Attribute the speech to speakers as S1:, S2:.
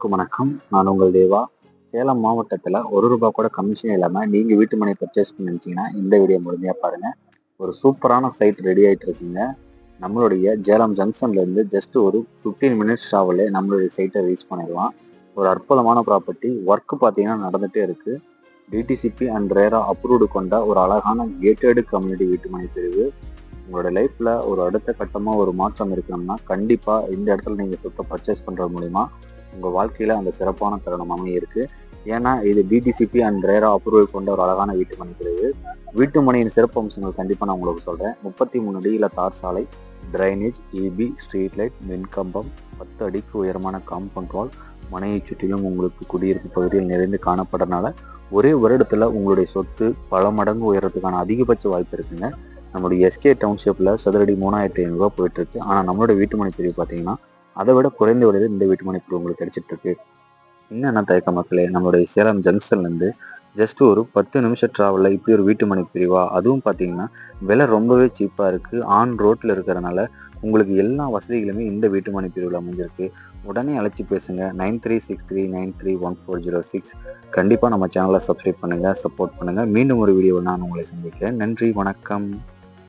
S1: அனைவருக்கும் வணக்கம். நான் உங்கள் தேவா. சேலம் மாவட்டத்தில் ஒரு ரூபா கூட கமிஷன் இல்லாமல் நீங்கள் வீட்டு மனை பர்ச்சேஸ் பண்ணி நினச்சிங்கன்னா இந்த வீடியோ முழுமையாக பாருங்கள் ஒரு சூப்பரான சைட் ரெடி ஆகிட்டு இருக்குங்க. நம்மளுடைய ஜேலம் ஜங்ஷன்லேருந்து ஜஸ்ட் ஒரு ஃபிஃப்டீன் மினிட்ஸ் ட்ராவலே நம்மளுடைய சைட்டை ரீச் பண்ணிடலாம். ஒரு அற்புதமான ப்ராப்பர்ட்டி ஒர்க் பார்த்தீங்கன்னா நடந்துகிட்டே இருக்குது டிடிசிபி அண்ட் ரேரா அப்ரூவ்டு கொண்ட ஒரு அழகான கேட்டடு கம்யூனிட்டி வீட்டு மனை பிரிவு. உங்களோட லைஃப்பில் ஒரு அடுத்த கட்டமாக ஒரு மாற்றம் இருக்கணும்னா கண்டிப்பாக இந்த இடத்துல நீங்கள் சொத்தை பர்ச்சேஸ் பண்ணுறது மூலிமா உங்கள் வாழ்க்கையில் அந்த சிறப்பான தருணம் இருக்குது ஏன்னா இது டிடிசிபி அண்ட் ரேரா அப்ரூவல் கொண்ட ஒரு அழகான வீட்டு மனை பிரிவு வீட்டு மனையின் சிறப்பு அம்சங்கள் கண்டிப்பாக நான் உங்களுக்கு சொல்கிறேன் முப்பத்தி மூணு அடியில் தார் சாலை டிரைனேஜ் இபி ஸ்ட்ரீட் லைட் மின்கம்பம் பத்து அடிக்கு உயரமான காம்பவுண்ட் வால் மனையை சுற்றிலும் உங்களுக்கு குடியிருப்பு பகுதியில் நிறைந்து காணப்படுறதுனால ஒரே வருடத்தில் உங்களுடைய சொத்து பல மடங்கு உயரத்துக்கான அதிகபட்ச வாய்ப்பு இருக்குங்க. நம்மளுடைய எஸ்கே டவுன்ஷிப்பில் சதுரடி மூணாயிரத்தி ஐநூறுரூவா போயிட்டுருக்கு ஆனால் நம்மளோட வீட்டுமனை பிரிவு பார்த்தீங்கன்னா அதை விட குறைந்த விலையில் இந்த வீட்டுமனை பிரிவு உங்களுக்கு கிடைச்சிட்ருக்கு என்னென்ன தயக்க மக்களே? நம்மளுடைய சேலம் ஜங்ஷன்லேருந்து ஜஸ்ட் ஒரு பத்து நிமிஷம் ட்ராவலில் இப்படி ஒரு வீட்டுமனை பிரிவா? அதுவும் பார்த்தீங்கன்னா விலை ரொம்பவே சீப்பாக இருக்குது ஆன் ரோட்டில் இருக்கிறனால உங்களுக்கு எல்லா வசதிகளுமே இந்த வீட்டுமனை பிரிவில் அமைஞ்சிருக்கு. உடனே அழைச்சி பேசுங்க. Nine three six three nine three one four zero six. கண்டிப்பாக நம்ம சேனலை சப்ஸ்கிரைப் பண்ணுங்கள் சப்போர்ட் பண்ணுங்கள் மீண்டும் ஒரு வீடியோ நான் உங்களை சந்திக்கிறேன். நன்றி வணக்கம்.